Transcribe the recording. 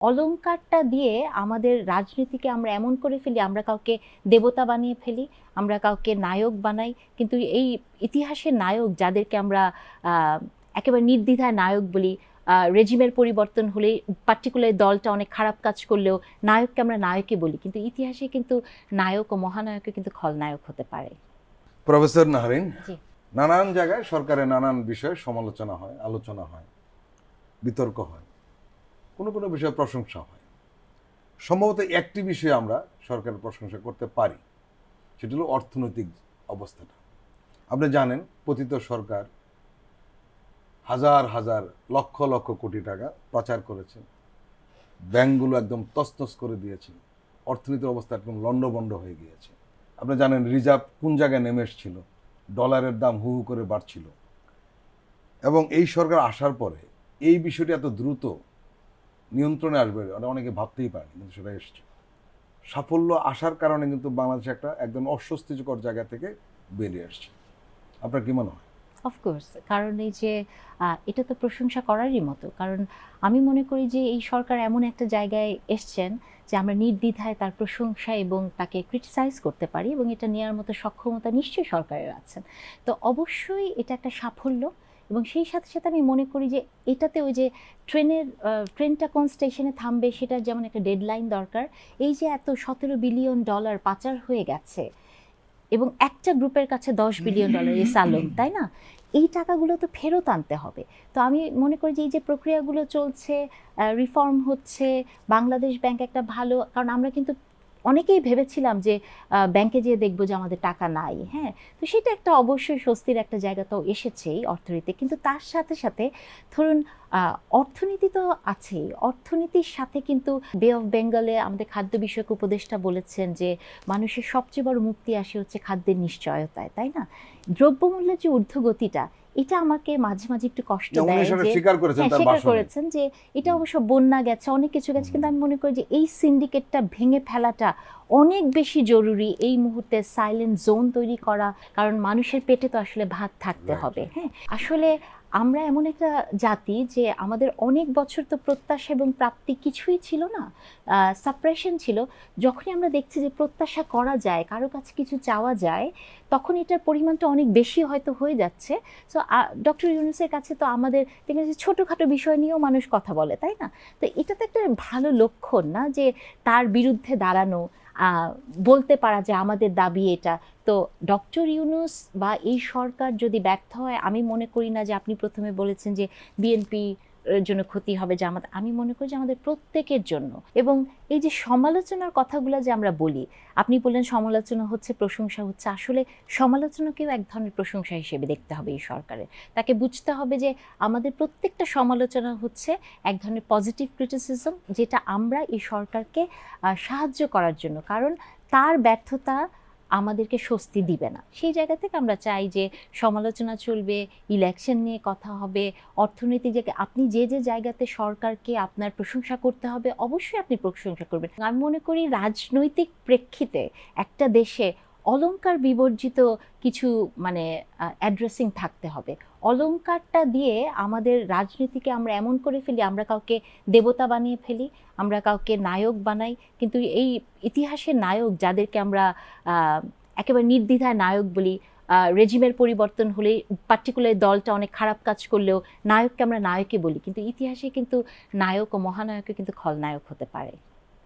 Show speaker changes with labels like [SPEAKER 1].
[SPEAKER 1] অলংকারটা দিয়ে আমাদের রাজনীতিকে আমরা এমন করে ফেলি আমরা কাউকে দেবতা বানিয়ে ফেলি আমরা কাউকে নায়ক বানাই। কিন্তু এই ইতিহাসের নায়ক যাদেরকে আমরা একেবারে নির্দ্বিধায় নায়ক বলি রেজিমের পরিবর্তন হলে পার্টিকুলার দলটা অনেক খারাপ কাজ করলেও নায়ককে আমরা নায়কই বলি। কিন্তু ইতিহাসে কিন্তু নায়ক ও মহানায়কও কিন্তু খলনায়ক হতে পারে।
[SPEAKER 2] প্রফেসর নাহরিন নানান জায়গায় সরকারের নানান বিষয়ে সমালোচনা হয় আলোচনা হয় বিতর্ক হয়। কোনো কোনো বিষয়ে প্রশংসা হয়। সম্ভবত একটি বিষয়ে আমরা সরকারের প্রশংসা করতে পারি, সেটি হলো অর্থনৈতিক অবস্থাটা। আপনি জানেন, পতিত সরকার হাজার হাজার লক্ষ লক্ষ কোটি টাকা পাচার করেছেন। ব্যাংকগুলো একদম তছনছ করে দিয়েছে অর্থনীতির অবস্থা একদম লণ্ডভণ্ড হয়ে গিয়েছে। আপনি জানেন, রিজার্ভ কোন জায়গায় নেমে এসেছিল? ডলারের দাম হু হু করে বাড়ছিল। এবং এই সরকার আসার পরে এই বিষয়টি এত দ্রুত নিয়ন্ত্রণে আসবে ওটা অনেকে ভাবতেই পারেনি, কিন্তু সেটা এসছে। সাফল্য আসার কারণে কিন্তু বাংলাদেশ একটা একদম অস্বস্তিকর জায়গা থেকে বেরিয়ে আসছে। আপনার কী মনে হয়?
[SPEAKER 1] অফকোর্স কারণ এই যে এটা তো প্রশংসা করারই মতো। কারণ আমি মনে করি যে, এই সরকার এমন একটা জায়গায় এসছেন যে, আমরা নির্দ্বিধায় তার প্রশংসা এবং তাকে ক্রিটিসাইজ করতে পারি এবং এটা নেওয়ার মতো সক্ষমতা নিশ্চয়ই সরকারের আছেন। তো অবশ্যই এটা একটা সাফল্য এবং সেই সাথে সাথে আমি মনে করি যে, এটাতে ওই যে ট্রেনের ট্রেনটা কোন স্টেশনে থামবে সেটার যেমন একটা ডেডলাইন দরকার। এই যে এত সতেরো বিলিয়ন ডলার পাচার হয়ে গেছে এবং একটা গ্রুপের কাছে দশ বিলিয়ন ডলার এই সালন তাই না? এই টাকাগুলো তো ফেরত আনতে হবে। তো আমি মনে করি যে এই যে প্রক্রিয়াগুলো চলছে রিফর্ম হচ্ছে বাংলাদেশ ব্যাংক একটা ভালো কারণ আমরা কিন্তু অনেকেই ভেবেছিলাম যে ব্যাংকে যেয়ে দেখব যে আমাদের টাকা নাই হ্যাঁ? তো সেটা একটা অবশ্যই স্বস্তির একটা জায়গা তো এসেছেই অর্থনীতি কিন্তু তার সাথে সাথে ধরুন অর্থনীতি তো আছেই। অর্থনীতির সাথে কিন্তু বে অফ বেঙ্গলে আমাদের খাদ্য বিষয়ক উপদেষ্টা বলেছেন যে, মানুষের সবচেয়ে বড় মুক্তি আসে হচ্ছে খাদ্যের নিশ্চয়তায়, তাই না? দ্রব্যমূল্যের যে ঊর্ধ্বগতিটা এটা আমাকে মাঝে মাঝে একটু কষ্ট দেয়
[SPEAKER 2] স্বীকার করেছেন
[SPEAKER 1] হ্যাঁ স্বীকার করেছেন যে এটা অবশ্য বন্যা গেছে অনেক কিছু গেছে কিন্তু আমি মনে করি যে এই সিন্ডিকেটটা ভেঙে ফেলাটা অনেক বেশি জরুরি এই মুহূর্তে সাইলেন্ট জোন তৈরি করা কারণ মানুষের পেটে তো আসলে ভাত থাকতে হবে হ্যাঁ। আসলে আমরা এমন একটা জাতি যে আমাদের অনেক বছর তো প্রত্যাশা এবং প্রাপ্তি কিছুই ছিল না সাপ্রেশন ছিল। যখনই আমরা দেখছি যে প্রত্যাশা করা যায়, কারও কাছে কিছু চাওয়া যায়, তখন এটার পরিমাণটা অনেক বেশি হয়তো হয়ে যাচ্ছে। সো ডক্টর ইউনুসের কাছে তো আমাদের দেখবেন যে ছোটোখাটো বিষয় নিয়েও মানুষ কথা বলে, তাই না? তো এটা তো একটা ভালো লক্ষণ না যে তার বিরুদ্ধে দাঁড়ানো বলতে পারা যে আমাদের দাবি এটা। তো ডক্টর ইউনুস বা এই সরকার যদি ব্যর্থ হয়, আমি মনে করি না যে আপনি প্রথমে বলেছেন যে বিএনপি জন্য ক্ষতি হবে যে আমাদের, আমি মনে করি যে আমাদের প্রত্যেকের জন্য। এবং এই যে সমালোচনার কথাগুলো যে আমরা বলি, আপনি বললেন সমালোচনা হচ্ছে প্রশংসা হচ্ছে, আসলে সমালোচনাকেও এক ধরনের প্রশংসা হিসেবে দেখতে হবে এই সরকারের। তাকে বুঝতে হবে যে আমাদের প্রত্যেকটা সমালোচনা হচ্ছে এক ধরনের পজিটিভ ক্রিটিসিজম যেটা আমরা এই সরকারকে সাহায্য করার জন্য। কারণ তার ব্যর্থতা আমাদেরকে স্বস্তি দিবে না। সেই জায়গা থেকে আমরা চাই যে সমালোচনা চলবে ইলেকশন নিয়ে কথা হবে, অর্থনীতি যে আপনি যে যে জায়গাতে সরকারকে আপনার প্রশংসা করতে হবে, অবশ্যই আপনি প্রশংসা করবেন। আমি মনে করি রাজনৈতিক প্রেক্ষিতে একটা দেশে অলংকার বিবর্জিত কিছু মানে অ্যাড্রেসিং থাকতে হবে। অলঙ্কারটা দিয়ে আমাদের রাজনীতিকে আমরা এমন করে ফেলি, আমরা কাউকে দেবতা বানিয়ে ফেলি, আমরা কাউকে নায়ক বানাই, কিন্তু এই ইতিহাসের নায়ক যাদেরকে আমরা একেবারে নির্দ্বিধায় নায়ক বলি রেজিমের পরিবর্তন হলে পার্টিকুলার দলটা অনেক খারাপ কাজ করলেও নায়ককে আমরা নায়কই বলি, কিন্তু ইতিহাসে কিন্তু নায়ক ও মহানায়কও কিন্তু খলনায়ক হতে পারে।